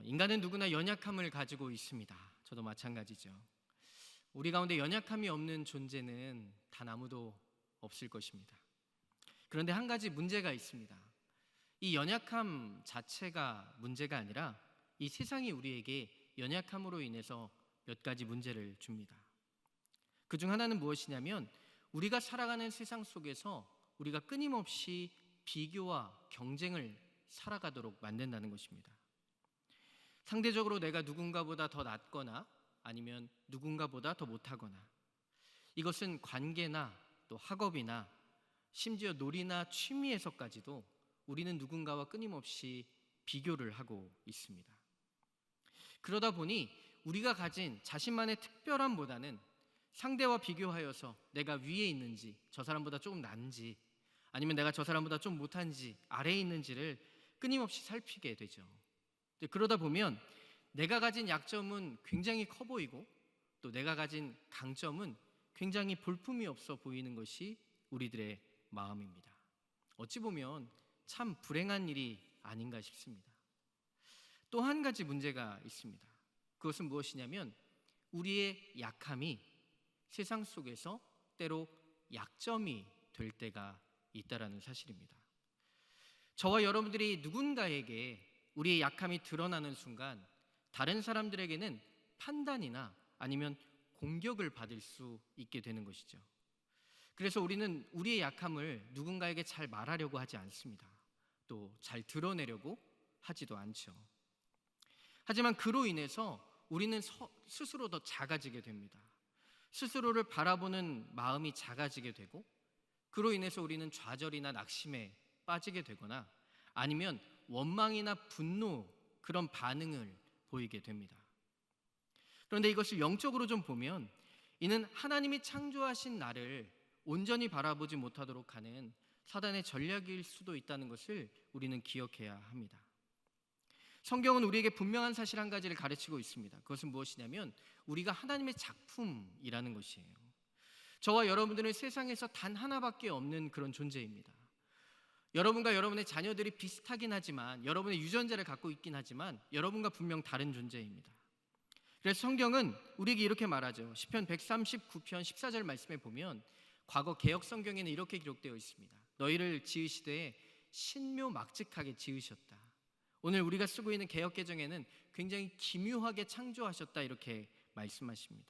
어, 인간은 누구나 연약함을 가지고 있습니다. 저도 마찬가지죠. 우리 가운데 연약함이 없는 존재는 단 아무도 없을 것입니다. 그런데 한 가지 문제가 있습니다. 이 연약함 자체가 문제가 아니라 이 세상이 우리에게 연약함으로 인해서 몇 가지 문제를 줍니다. 그 중 하나는 무엇이냐면 우리가 살아가는 세상 속에서 우리가 끊임없이 비교와 경쟁을 살아가도록 만든다는 것입니다. 상대적으로 내가 누군가보다 더 낫거나 아니면 누군가보다 더 못하거나 이것은 관계나 또 학업이나 심지어 놀이나 취미에서까지도 우리는 누군가와 끊임없이 비교를 하고 있습니다. 그러다 보니 우리가 가진 자신만의 특별함보다는 상대와 비교하여서 내가 위에 있는지 저 사람보다 조금 난지 아니면 내가 저 사람보다 좀 못한지 아래에 있는지를 끊임없이 살피게 되죠. 그러다 보면 내가 가진 약점은 굉장히 커 보이고 또 내가 가진 강점은 굉장히 볼품이 없어 보이는 것이 우리들의 마음입니다. 어찌 보면 참 불행한 일이 아닌가 싶습니다. 또 한 가지 문제가 있습니다. 그것은 무엇이냐면 우리의 약함이 세상 속에서 때로 약점이 될 때가 있다라는 사실입니다. 저와 여러분들이 누군가에게 우리의 약함이 드러나는 순간 다른 사람들에게는 판단이나 아니면 공격을 받을 수 있게 되는 것이죠. 그래서 우리는 우리의 약함을 누군가에게 잘 말하려고 하지 않습니다. 또 잘 드러내려고 하지도 않죠. 하지만 그로 인해서 우리는 서- 스스로 더 작아지게 됩니다. 스스로를 바라보는 마음이 작아지게 되고 그로 인해서 우리는 좌절이나 낙심에 빠지게 되거나 아니면 원망이나 분노 그런 반응을 보이게 됩니다. 그런데 이것을 영적으로 좀 보면 이는 하나님이 창조하신 나를 온전히 바라보지 못하도록 하는 사단의 전략일 수도 있다는 것을 우리는 기억해야 합니다. 성경은 우리에게 분명한 사실 한 가지를 가르치고 있습니다. 그것은 무엇이냐면 우리가 하나님의 작품이라는 것이에요. 저와 여러분들은 세상에서 단 하나밖에 없는 그런 존재입니다. 여러분과 여러분의 자녀들이 비슷하긴 하지만 여러분의 유전자를 갖고 있긴 하지만 여러분과 분명 다른 존재입니다. 그래서 성경은 우리에게 이렇게 말하죠. 시편 139편 14절 말씀에 보면 과거 개혁 성경에는 이렇게 기록되어 있습니다. 너희를 지으시되 신묘막직하게 지으셨다. 오늘 우리가 쓰고 있는 개혁 개정에는 굉장히 기묘하게 창조하셨다 이렇게 말씀하십니다.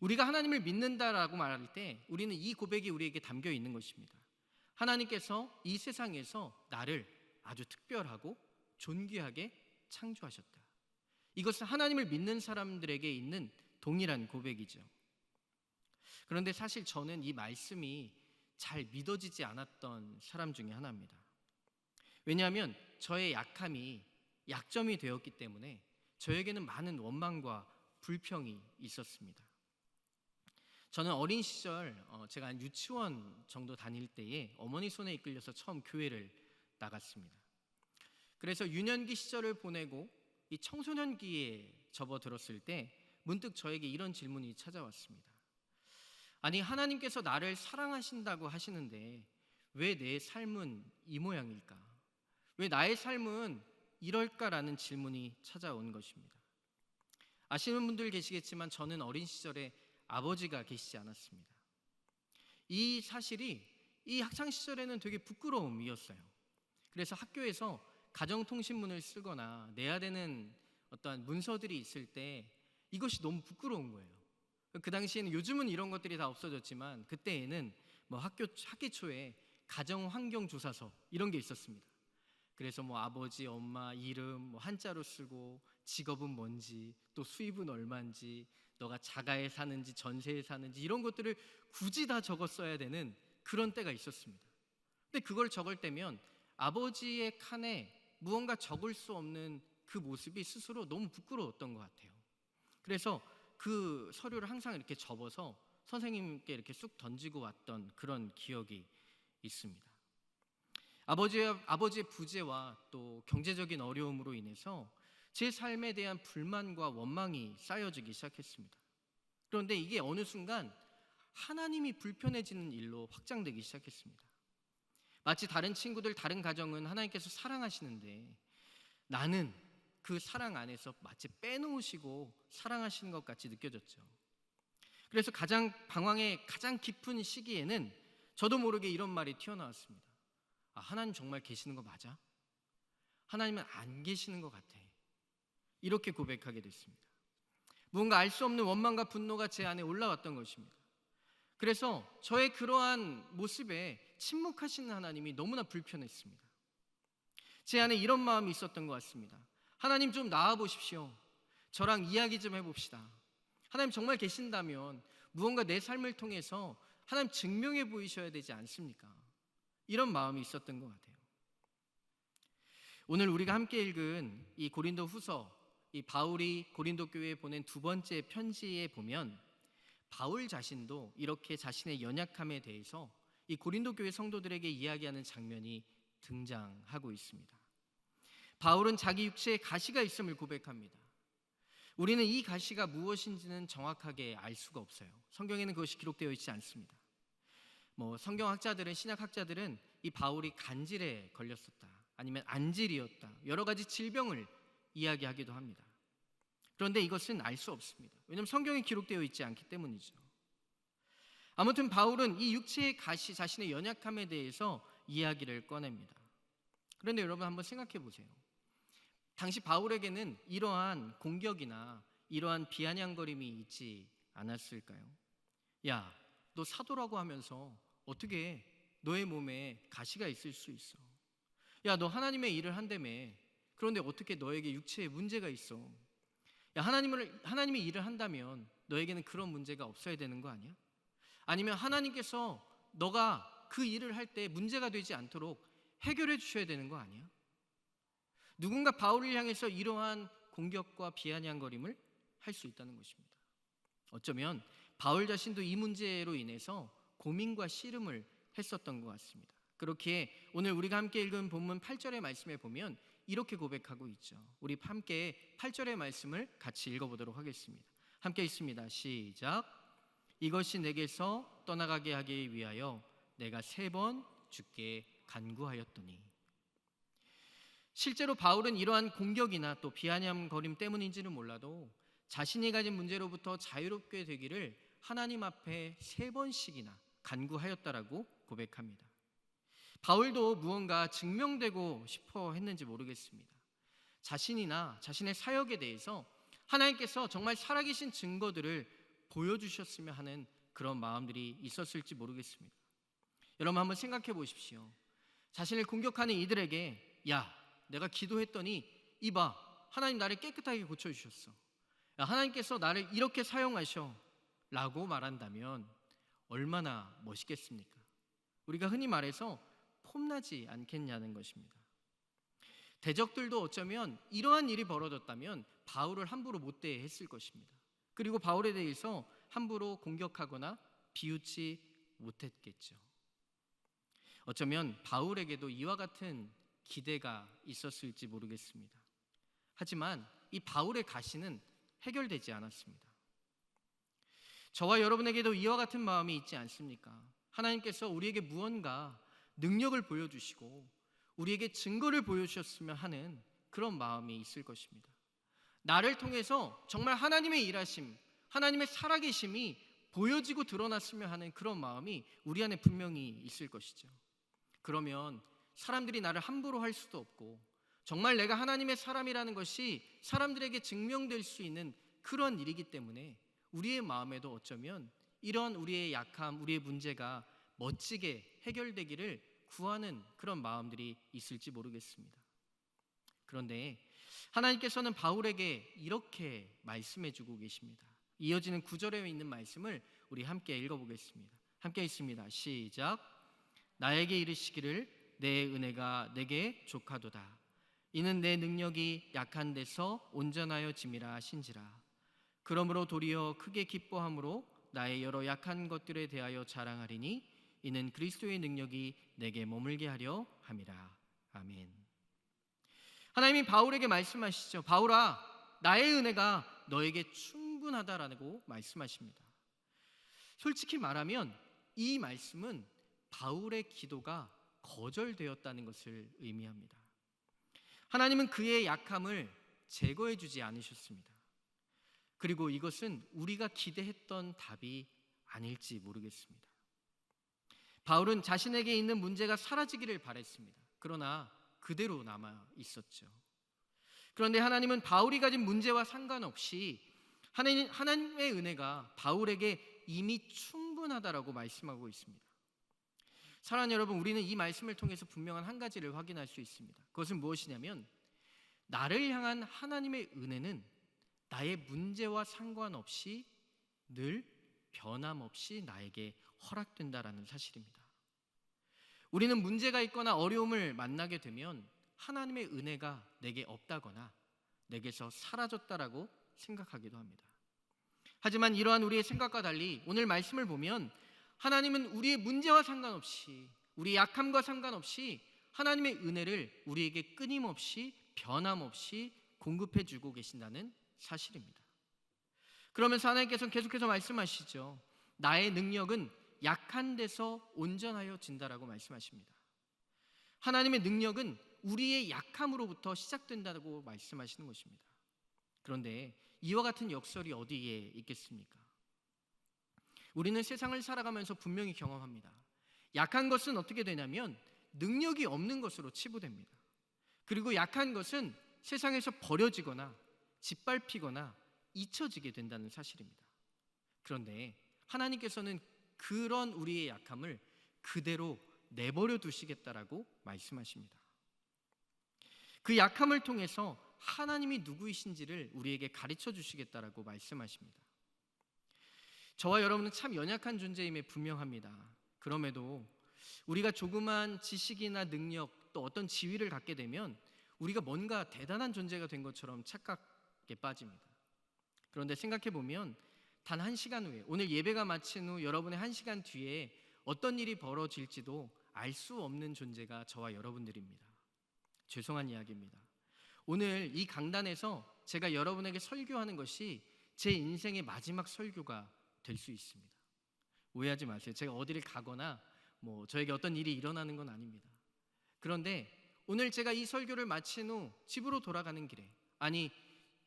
우리가 하나님을 믿는다라고 말할 때 우리는 이 고백이 우리에게 담겨 있는 것입니다. 하나님께서 이 세상에서 나를 아주 특별하고 존귀하게 창조하셨다. 이것은 하나님을 믿는 사람들에게 있는 동일한 고백이죠. 그런데 사실 저는 이 말씀이 잘 믿어지지 않았던 사람 중에 하나입니다. 왜냐하면 저의 약함이 약점이 되었기 때문에 저에게는 많은 원망과 불평이 있었습니다. 저는 어린 시절 어, 제가 한 유치원 정도 다닐 때에 어머니 손에 이끌려서 처음 교회를 나갔습니다. 그래서 유년기 시절을 보내고 이 청소년기에 접어들었을 때 문득 저에게 이런 질문이 찾아왔습니다. 아니 하나님께서 나를 사랑하신다고 하시는데 왜 내 삶은 이 모양일까? 왜 나의 삶은 이럴까라는 질문이 찾아온 것입니다. 아시는 분들 계시겠지만 저는 어린 시절에 아버지가 계시지 않았습니다. 이 사실이 이 학창 시절에는 되게 부끄러움이었어요. 그래서 학교에서 가정통신문을 쓰거나 내야 되는 어떠한 문서들이 있을 때 이것이 너무 부끄러운 거예요. 그 당시에는 요즘은 이런 것들이 다 없어졌지만 그때에는 뭐 학교 학기 초에 가정 환경 조사서 이런 게 있었습니다. 그래서 뭐 아버지, 엄마 이름 뭐 한자로 쓰고 직업은 뭔지 또 수입은 얼마인지 너가 자가에 사는지 전세에 사는지 이런 것들을 굳이 다 적어 써야 되는 그런 때가 있었습니다. 근데 그걸 적을 때면 아버지의 칸에 무언가 적을 수 없는 그 모습이 스스로 너무 부끄러웠던 것 같아요. 그래서 그 서류를 항상 이렇게 접어서 선생님께 이렇게 쑥 던지고 왔던 그런 기억이 있습니다. 아버지의, 아버지의 부재와 또 경제적인 어려움으로 인해서 제 삶에 대한 불만과 원망이 쌓여지기 시작했습니다. 그런데 이게 어느 순간 하나님이 불편해지는 일로 확장되기 시작했습니다. 마치 다른 친구들, 다른 가정은 하나님께서 사랑하시는데 나는 그 사랑 안에서 마치 빼놓으시고 사랑하시는 것 같이 느껴졌죠. 그래서 가장 방황의 가장 깊은 시기에는 저도 모르게 이런 말이 튀어나왔습니다. 아, 하나님 정말 계시는 거 맞아? 하나님은 안 계시는 것 같아. 이렇게 고백하게 됐습니다. 무언가 알 수 없는 원망과 분노가 제 안에 올라왔던 것입니다. 그래서 저의 그러한 모습에 침묵하시는 하나님이 너무나 불편했습니다. 제 안에 이런 마음이 있었던 것 같습니다. 하나님 좀 나와 보십시오. 저랑 이야기 좀 해봅시다. 하나님 정말 계신다면 무언가 내 삶을 통해서 하나님 증명해 보이셔야 되지 않습니까? 이런 마음이 있었던 것 같아요. 오늘 우리가 함께 읽은 이 고린도 후서, 이 바울이 고린도 교회에 보낸 두 번째 편지에 보면 바울 자신도 이렇게 자신의 연약함에 대해서 이 고린도 교회 성도들에게 이야기하는 장면이 등장하고 있습니다. 바울은 자기 육체에 가시가 있음을 고백합니다. 우리는 이 가시가 무엇인지는 정확하게 알 수가 없어요. 성경에는 그것이 기록되어 있지 않습니다. 뭐 성경학자들은 신약학자들은 이 바울이 간질에 걸렸었다. 아니면 안질이었다. 여러 가지 질병을 이야기하기도 합니다. 그런데 이것은 알 수 없습니다. 왜냐하면 성경에 기록되어 있지 않기 때문이죠. 아무튼 바울은 이 육체의 가시 자신의 연약함에 대해서 이야기를 꺼냅니다. 그런데 여러분 한번 생각해 보세요. 당시 바울에게는 이러한 공격이나 이러한 비아냥거림이 있지 않았을까요? 야, 너 사도라고 하면서 어떻게 너의 몸에 가시가 있을 수 있어? 야, 너 하나님의 일을 한다며. 그런데 어떻게 너에게 육체에 문제가 있어? 야, 하나님을 하나님의 일을 한다면 너에게는 그런 문제가 없어야 되는 거 아니야? 아니면 하나님께서 너가 그 일을 할 때 문제가 되지 않도록 해결해 주셔야 되는 거 아니야? 누군가 바울을 향해서 이러한 공격과 비아냥거림을 할 수 있다는 것입니다. 어쩌면 바울 자신도 이 문제로 인해서 고민과 씨름을 했었던 것 같습니다. 그렇게 오늘 우리가 함께 읽은 본문 8절의 말씀에 보면 이렇게 고백하고 있죠. 우리 함께 8절의 말씀을 같이 읽어보도록 하겠습니다. 함께 있습니다. 시작. 이것이 내게서 떠나가게 하기 위하여 내가 세 번 주께 간구하였더니 실제로 바울은 이러한 공격이나 또 비아냥거림 때문인지는 몰라도 자신이 가진 문제로부터 자유롭게 되기를 하나님 앞에 세 번씩이나 간구하였다라고 고백합니다. 바울도 무언가 증명되고 싶어 했는지 모르겠습니다. 자신이나 자신의 사역에 대해서 하나님께서 정말 살아계신 증거들을 보여주셨으면 하는 그런 마음들이 있었을지 모르겠습니다. 여러분 한번 생각해 보십시오. 자신을 공격하는 이들에게 야, 내가 기도했더니 이봐, 하나님 나를 깨끗하게 고쳐 주셨어. 야, 하나님께서 나를 이렇게 사용하셔 라고 말한다면 얼마나 멋있겠습니까? 우리가 흔히 말해서 폼나지 않겠냐는 것입니다. 대적들도 어쩌면 이러한 일이 벌어졌다면 바울을 함부로 못 대했을 것입니다. 그리고 바울에 대해서 함부로 공격하거나 비웃지 못했겠죠. 어쩌면 바울에게도 이와 같은 기대가 있었을지 모르겠습니다. 하지만 이 바울의 가시는 해결되지 않았습니다. 저와 여러분에게도 이와 같은 마음이 있지 않습니까? 하나님께서 우리에게 무언가 능력을 보여주시고 우리에게 증거를 보여주셨으면 하는 그런 마음이 있을 것입니다. 나를 통해서 정말 하나님의 일하심, 하나님의 살아계심이 보여지고 드러났으면 하는 그런 마음이 우리 안에 분명히 있을 것이죠. 그러면 사람들이 나를 함부로 할 수도 없고 정말 내가 하나님의 사람이라는 것이 사람들에게 증명될 수 있는 그런 일이기 때문에 우리의 마음에도 어쩌면 이런 우리의 약함, 우리의 문제가 멋지게 해결되기를 구하는 그런 마음들이 있을지 모르겠습니다. 그런데 하나님께서는 바울에게 이렇게 말씀해 주고 계십니다. 이어지는 구절에 있는 말씀을 우리 함께 읽어보겠습니다. 함께 있습니다. 시작. 나에게 이르시기를 내 은혜가 내게 족하도다. 이는 내 능력이 약한 데서 온전하여 짐이라 하신지라. 그러므로 도리어 크게 기뻐함으로 나의 여러 약한 것들에 대하여 자랑하리니 이는 그리스도의 능력이 내게 머물게 하려 함이라. 아멘. 하나님이 바울에게 말씀하시죠. 바울아, 나의 은혜가 너에게 충분하다라고 말씀하십니다. 솔직히 말하면 이 말씀은 바울의 기도가 거절되었다는 것을 의미합니다. 하나님은 그의 약함을 제거해 주지 않으셨습니다. 그리고 이것은 우리가 기대했던 답이 아닐지 모르겠습니다. 바울은 자신에게 있는 문제가 사라지기를 바랬습니다. 그러나 그대로 남아 있었죠. 그런데 하나님은 바울이 가진 문제와 상관없이 하나님, 하나님의 은혜가 바울에게 이미 충분하다라고 말씀하고 있습니다. 사랑하는 여러분, 우리는 이 말씀을 통해서 분명한 한 가지를 확인할 수 있습니다. 그것은 무엇이냐면 나를 향한 하나님의 은혜는 나의 문제와 상관없이 늘 변함없이 나에게 허락된다라는 사실입니다. 우리는 문제가 있거나 어려움을 만나게 되면 하나님의 은혜가 내게 없다거나 내게서 사라졌다라고 생각하기도 합니다. 하지만 이러한 우리의 생각과 달리 오늘 말씀을 보면 하나님은 우리의 문제와 상관없이 우리 약함과 상관없이 하나님의 은혜를 우리에게 끊임없이 변함없이 공급해 주고 계신다는 사실입니다. 그러면서 하나님께서는 계속해서 말씀하시죠. 나의 능력은 약한 데서 온전하여 진다라고 말씀하십니다. 하나님의 능력은 우리의 약함으로부터 시작된다고 말씀하시는 것입니다. 그런데 이와 같은 역설이 어디에 있겠습니까? 우리는 세상을 살아가면서 분명히 경험합니다. 약한 것은 어떻게 되냐면 능력이 없는 것으로 치부됩니다. 그리고 약한 것은 세상에서 버려지거나 짓밟히거나 잊혀지게 된다는 사실입니다. 그런데 하나님께서는 그런 우리의 약함을 그대로 내버려 두시겠다라고 말씀하십니다. 그 약함을 통해서 하나님이 누구이신지를 우리에게 가르쳐 주시겠다라고 말씀하십니다. 저와 여러분은 참 연약한 존재임에 분명합니다. 그럼에도 우리가 조그만 지식이나 능력 또 어떤 지위를 갖게 되면 우리가 뭔가 대단한 존재가 된 것처럼 착각에 빠집니다. 그런데 생각해 보면 단 한 시간 후에 오늘 예배가 마친 후 여러분의 한 시간 뒤에 어떤 일이 벌어질지도 알 수 없는 존재가 저와 여러분들입니다. 죄송한 이야기입니다. 오늘 이 강단에서 제가 여러분에게 설교하는 것이 제 인생의 마지막 설교가 될 수 있습니다. 오해하지 마세요. 제가 어디를 가거나 뭐 저에게 어떤 일이 일어나는 건 아닙니다. 그런데 오늘 제가 이 설교를 마친 후 집으로 돌아가는 길에 아니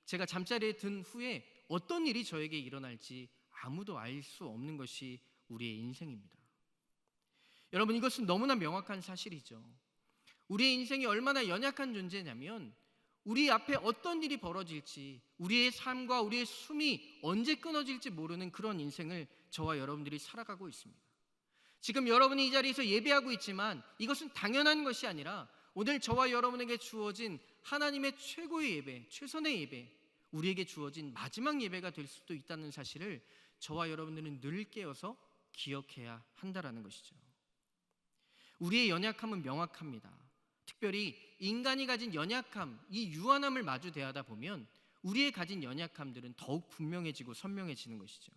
제가 잠자리에 든 후에 어떤 일이 저에게 일어날지 아무도 알 수 없는 것이 우리의 인생입니다. 여러분 이것은 너무나 명확한 사실이죠. 우리의 인생이 얼마나 연약한 존재냐면 우리 앞에 어떤 일이 벌어질지 우리의 삶과 우리의 숨이 언제 끊어질지 모르는 그런 인생을 저와 여러분들이 살아가고 있습니다. 지금 여러분이 이 자리에서 예배하고 있지만 이것은 당연한 것이 아니라 오늘 저와 여러분에게 주어진 하나님의 최고의 예배, 최선의 예배, 우리에게 주어진 마지막 예배가 될 수도 있다는 사실을 저와 여러분들은 늘 깨어서 기억해야 한다라는 것이죠. 우리의 연약함은 명확합니다. 특별히 인간이 가진 연약함, 이 유한함을 마주 대하다 보면 우리의 가진 연약함들은 더욱 분명해지고 선명해지는 것이죠.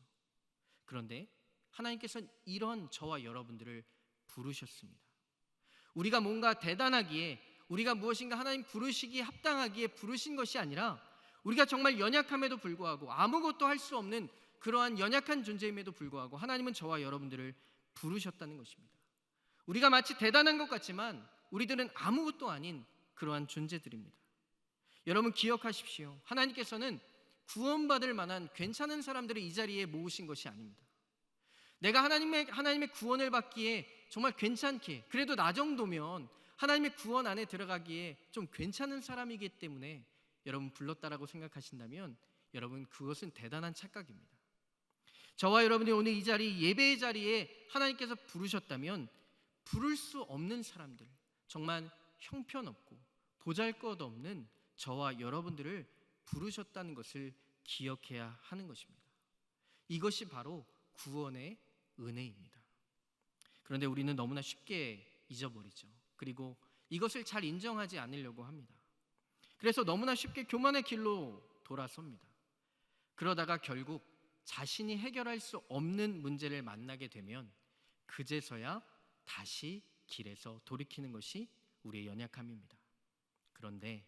그런데 하나님께서는 이런 저와 여러분들을 부르셨습니다. 우리가 뭔가 대단하기에 우리가 무엇인가 하나님 부르시기에 합당하기에 부르신 것이 아니라 우리가 정말 연약함에도 불구하고 아무것도 할 수 없는 그러한 연약한 존재임에도 불구하고 하나님은 저와 여러분들을 부르셨다는 것입니다. 우리가 마치 대단한 것 같지만 우리들은 아무것도 아닌 그러한 존재들입니다. 여러분 기억하십시오. 하나님께서는 구원받을 만한 괜찮은 사람들을 이 자리에 모으신 것이 아닙니다. 내가 하나님의 하나님의 구원을 받기에 정말 괜찮게 그래도 나 정도면 하나님의 구원 안에 들어가기에 좀 괜찮은 사람이기 때문에 여러분 불렀다라고 생각하신다면 여러분 그것은 대단한 착각입니다. 저와 여러분이 오늘 이 자리 예배의 자리에 하나님께서 부르셨다면 부를 수 없는 사람들 정말 형편없고 보잘것없는 저와 여러분들을 부르셨다는 것을 기억해야 하는 것입니다. 이것이 바로 구원의 은혜입니다. 그런데 우리는 너무나 쉽게 잊어버리죠. 그리고 이것을 잘 인정하지 않으려고 합니다. 그래서 너무나 쉽게 교만의 길로 돌아섭니다. 그러다가 결국 자신이 해결할 수 없는 문제를 만나게 되면 그제서야 다시 길에서 돌이키는 것이 우리의 연약함입니다. 그런데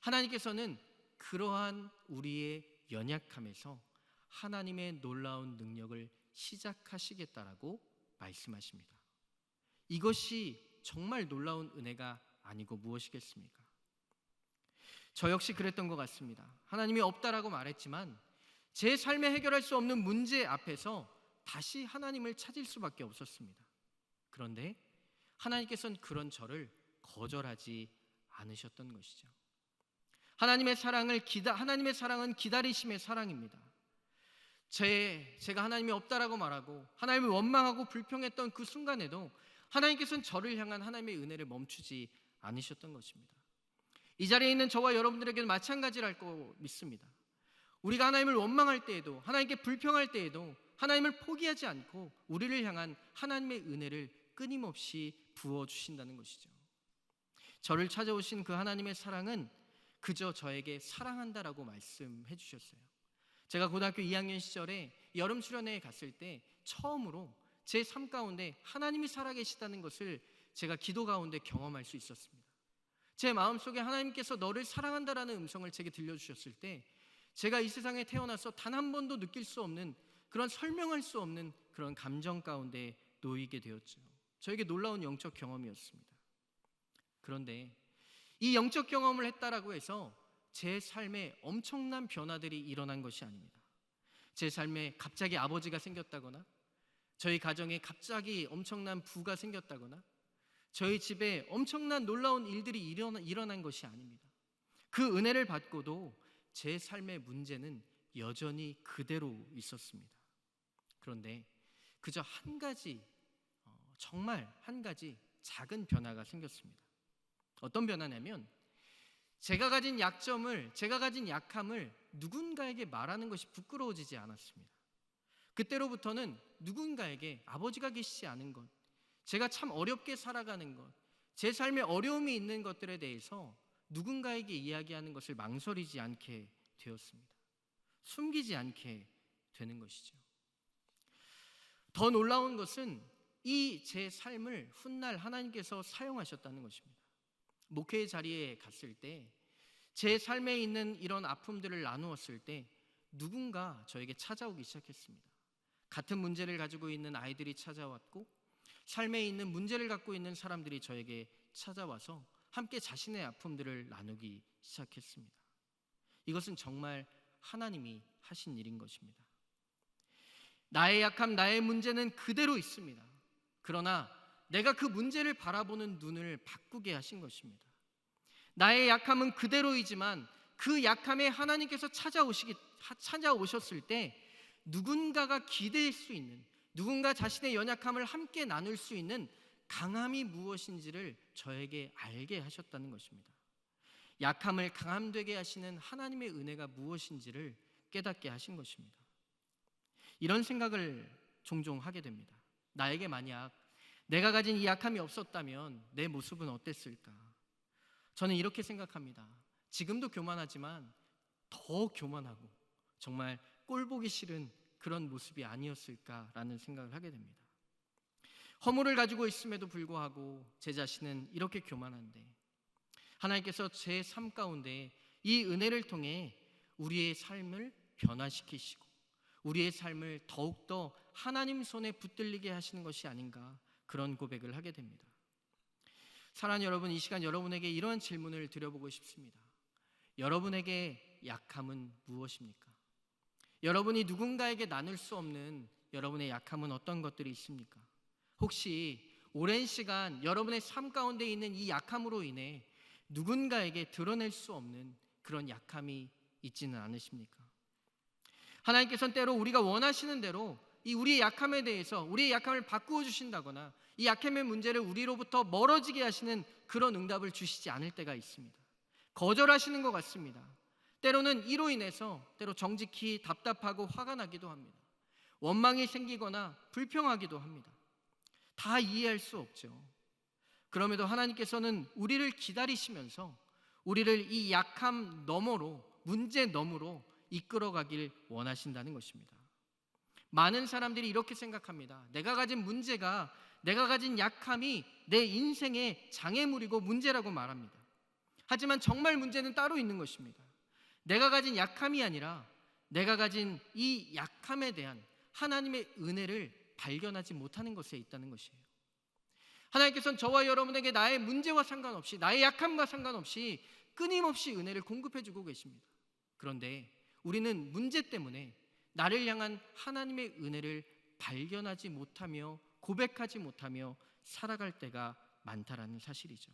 하나님께서는 그러한 우리의 연약함에서 하나님의 놀라운 능력을 시작하시겠다라고 말씀하십니다. 이것이 정말 놀라운 은혜가 아니고 무엇이겠습니까? 저 역시 그랬던 것 같습니다. 하나님이 없다라고 말했지만 제 삶에 해결할 수 없는 문제 앞에서 다시 하나님을 찾을 수밖에 없었습니다. 그런데 하나님께서는 그런 저를 거절하지 않으셨던 것이죠. 하나님의 사랑을 기다 하나님의 사랑은 기다리심의 사랑입니다. 제 제가 하나님이 없다라고 말하고 하나님을 원망하고 불평했던 그 순간에도 하나님께서는 저를 향한 하나님의 은혜를 멈추지 않으셨던 것입니다. 이 자리에 있는 저와 여러분들에게는 마찬가지랄 거 믿습니다. 우리가 하나님을 원망할 때에도 하나님께 불평할 때에도 하나님을 포기하지 않고 우리를 향한 하나님의 은혜를 끊임없이 부어 주신다는 것이죠. 저를 찾아오신 그 하나님의 사랑은 그저 저에게 사랑한다라고 말씀해 주셨어요. 제가 고등학교 2학년 시절에 여름 수련회에 갔을 때 처음으로 제 삶 가운데 하나님이 살아계시다는 것을 제가 기도 가운데 경험할 수 있었습니다. 제 마음속에 하나님께서 너를 사랑한다라는 음성을 제게 들려주셨을 때 제가 이 세상에 태어나서 단 한 번도 느낄 수 없는 그런 설명할 수 없는 그런 감정 가운데 놓이게 되었죠. 저에게 놀라운 영적 경험이었습니다. 그런데 이 영적 경험을 했다라고 해서 제 삶에 엄청난 변화들이 일어난 것이 아닙니다. 제 삶에 갑자기 아버지가 생겼다거나 저희 가정에 갑자기 엄청난 부가 생겼다거나 저희 집에 엄청난 놀라운 일들이 일어난 것이 아닙니다. 그 은혜를 받고도 제 삶의 문제는 여전히 그대로 있었습니다. 그런데 그저 한 가지 어, 정말 한 가지 작은 변화가 생겼습니다. 어떤 변화냐면 제가 가진 약점을 제가 가진 약함을 누군가에게 말하는 것이 부끄러워지지 않았습니다. 그때로부터는 누군가에게 아버지가 계시지 않은 것, 제가 참 어렵게 살아가는 것, 제 삶에 어려움이 있는 것들에 대해서 누군가에게 이야기하는 것을 망설이지 않게 되었습니다. 숨기지 않게 되는 것이죠. 더 놀라운 것은 이 제 삶을 훗날 하나님께서 사용하셨다는 것입니다. 목회의 자리에 갔을 때 제 삶에 있는 이런 아픔들을 나누었을 때 누군가 저에게 찾아오기 시작했습니다. 같은 문제를 가지고 있는 아이들이 찾아왔고 삶에 있는 문제를 갖고 있는 사람들이 저에게 찾아와서 함께 자신의 아픔들을 나누기 시작했습니다. 이것은 정말 하나님이 하신 일인 것입니다. 나의 약함, 나의 문제는 그대로 있습니다. 그러나 내가 그 문제를 바라보는 눈을 바꾸게 하신 것입니다. 나의 약함은 그대로이지만 그 약함에 하나님께서 찾아오시기 찾아오셨을 때 누군가가 기댈 수 있는 누군가 자신의 연약함을 함께 나눌 수 있는 강함이 무엇인지를 저에게 알게 하셨다는 것입니다. 약함을 강함되게 하시는 하나님의 은혜가 무엇인지를 깨닫게 하신 것입니다. 이런 생각을 종종 하게 됩니다. 나에게 만약 내가 가진 이 약함이 없었다면 내 모습은 어땠을까? 저는 이렇게 생각합니다. 지금도 교만하지만 더 교만하고 정말 꼴보기 싫은 그런 모습이 아니었을까라는 생각을 하게 됩니다. 허물을 가지고 있음에도 불구하고 제 자신은 이렇게 교만한데 하나님께서 제 삶 가운데 이 은혜를 통해 우리의 삶을 변화시키시고 우리의 삶을 더욱더 하나님 손에 붙들리게 하시는 것이 아닌가 그런 고백을 하게 됩니다. 사랑하는 여러분, 이 시간 여러분에게 이런 질문을 드려보고 싶습니다. 여러분에게 약함은 무엇입니까? 여러분이 누군가에게 나눌 수 없는 여러분의 약함은 어떤 것들이 있습니까? 혹시 오랜 시간 여러분의 삶 가운데 있는 이 약함으로 인해 누군가에게 드러낼 수 없는 그런 약함이 있지는 않으십니까? 하나님께서는 때로 우리가 원하시는 대로 이 우리의 약함에 대해서 우리의 약함을 바꾸어 주신다거나 이 약함의 문제를 우리로부터 멀어지게 하시는 그런 응답을 주시지 않을 때가 있습니다. 거절하시는 것 같습니다. 때로는 이로 인해서 때로 정직히 답답하고 화가 나기도 합니다. 원망이 생기거나 불평하기도 합니다. 다 이해할 수 없죠. 그럼에도 하나님께서는 우리를 기다리시면서 우리를 이 약함 너머로 문제 너머로 이끌어가길 원하신다는 것입니다. 많은 사람들이 이렇게 생각합니다. 내가 가진 문제가 내가 가진 약함이 내 인생의 장애물이고 문제라고 말합니다. 하지만 정말 문제는 따로 있는 것입니다. 내가 가진 약함이 아니라 내가 가진 이 약함에 대한 하나님의 은혜를 발견하지 못하는 것에 있다는 것이에요. 하나님께서는 저와 여러분에게 나의 문제와 상관없이 나의 약함과 상관없이 끊임없이 은혜를 공급해 주고 계십니다. 그런데 우리는 문제 때문에 나를 향한 하나님의 은혜를 발견하지 못하며 고백하지 못하며 살아갈 때가 많다라는 사실이죠.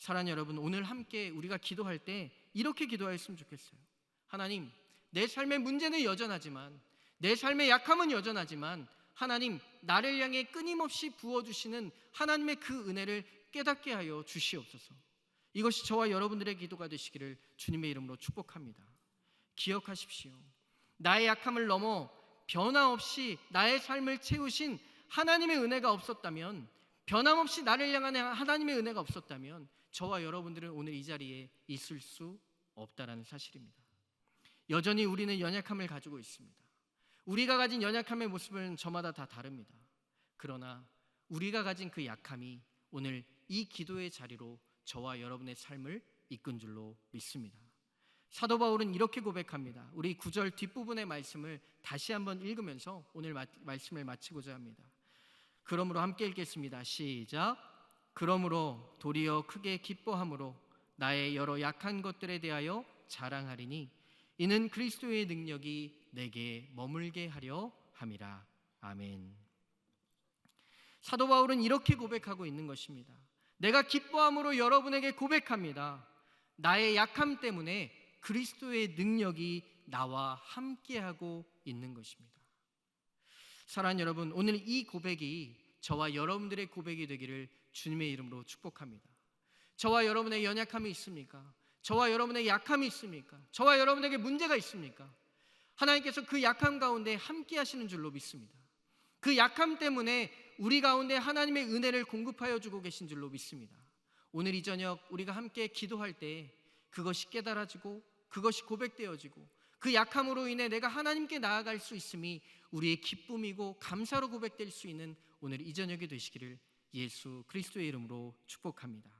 사랑하는 여러분, 오늘 함께 우리가 기도할 때 이렇게 기도했으면 좋겠어요. 하나님, 내 삶의 문제는 여전하지만 내 삶의 약함은 여전하지만 하나님, 나를 향해 끊임없이 부어 주시는 하나님의 그 은혜를 깨닫게 하여 주시옵소서. 이것이 저와 여러분들의 기도가 되시기를 주님의 이름으로 축복합니다. 기억하십시오. 나의 약함을 넘어 변함없이 나의 삶을 채우신 하나님의 은혜가 없었다면 변함없이 나를 향한 하나님의 은혜가 없었다면 저와 여러분들은 오늘 이 자리에 있을 수 없다라는 사실입니다. 여전히 우리는 연약함을 가지고 있습니다. 우리가 가진 연약함의 모습은 저마다 다 다릅니다. 그러나 우리가 가진 그 약함이 오늘 이 기도의 자리로 저와 여러분의 삶을 이끈 줄로 믿습니다. 사도 바울은 이렇게 고백합니다. 우리 구절 뒷부분의 말씀을 다시 한번 읽으면서 오늘 마, 말씀을 마치고자 합니다. 그러므로 함께 읽겠습니다. 시작. 그러므로 도리어 크게 기뻐함으로 나의 여러 약한 것들에 대하여 자랑하리니 이는 그리스도의 능력이 내게 머물게 하려 함이라. 아멘. 사도 바울은 이렇게 고백하고 있는 것입니다. 내가 기뻐함으로 여러분에게 고백합니다. 나의 약함 때문에 그리스도의 능력이 나와 함께하고 있는 것입니다. 사랑하는 여러분, 오늘 이 고백이 저와 여러분들의 고백이 되기를 주님의 이름으로 축복합니다. 저와 여러분의 연약함이 있습니까? 저와 여러분의 약함이 있습니까? 저와 여러분에게 문제가 있습니까? 하나님께서 그 약함 가운데 함께 하시는 줄로 믿습니다. 그 약함 때문에 우리 가운데 하나님의 은혜를 공급하여 주고 계신 줄로 믿습니다. 오늘 이 저녁 우리가 함께 기도할 때 그것이 깨달아지고 그것이 고백되어지고 그 약함으로 인해 내가 하나님께 나아갈 수 있음이 우리의 기쁨이고 감사로 고백될 수 있는 오늘 이 저녁이 되시기를 예수 그리스도의 이름으로 축복합니다.